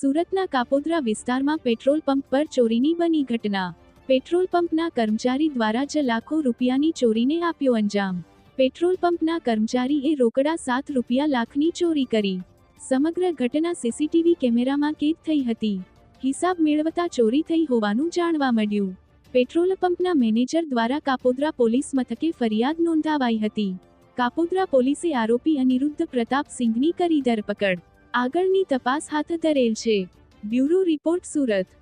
સુરતના કાપોદ્રા વિસ્તારમાં petrol pump પર ચોરીની બની ઘટના. પેટ્રોલ પંપના કર્મચારી દ્વારા જ લાખો રૂપિયાની ચોરીને આપ્યો અંજામ. પેટ્રોલ પંપના કર્મચારીએ રોકડા સાત રૂપિયા લાખની ચોરી કરી. સમગ્ર ઘટના સીસીટીવી કેમેરામાં કેદ થઈ હતી. હિસાબ મેળવતા ચોરી થઈ હોવાનું જાણવા મળ્યું. પેટ્રોલ પંપના મેનેજર દ્વારા કાપોદ્રા પોલીસ મથકે ફરિયાદ નોંધાવાઈ હતી. કાપોદ્રા પોલીસે આરોપી અનિરુદ્ધ પ્રતાપ સિંઘની કરી ધરપકડ. આગળની તપાસ હાથ ધરેલ છે. Bureau report Surat.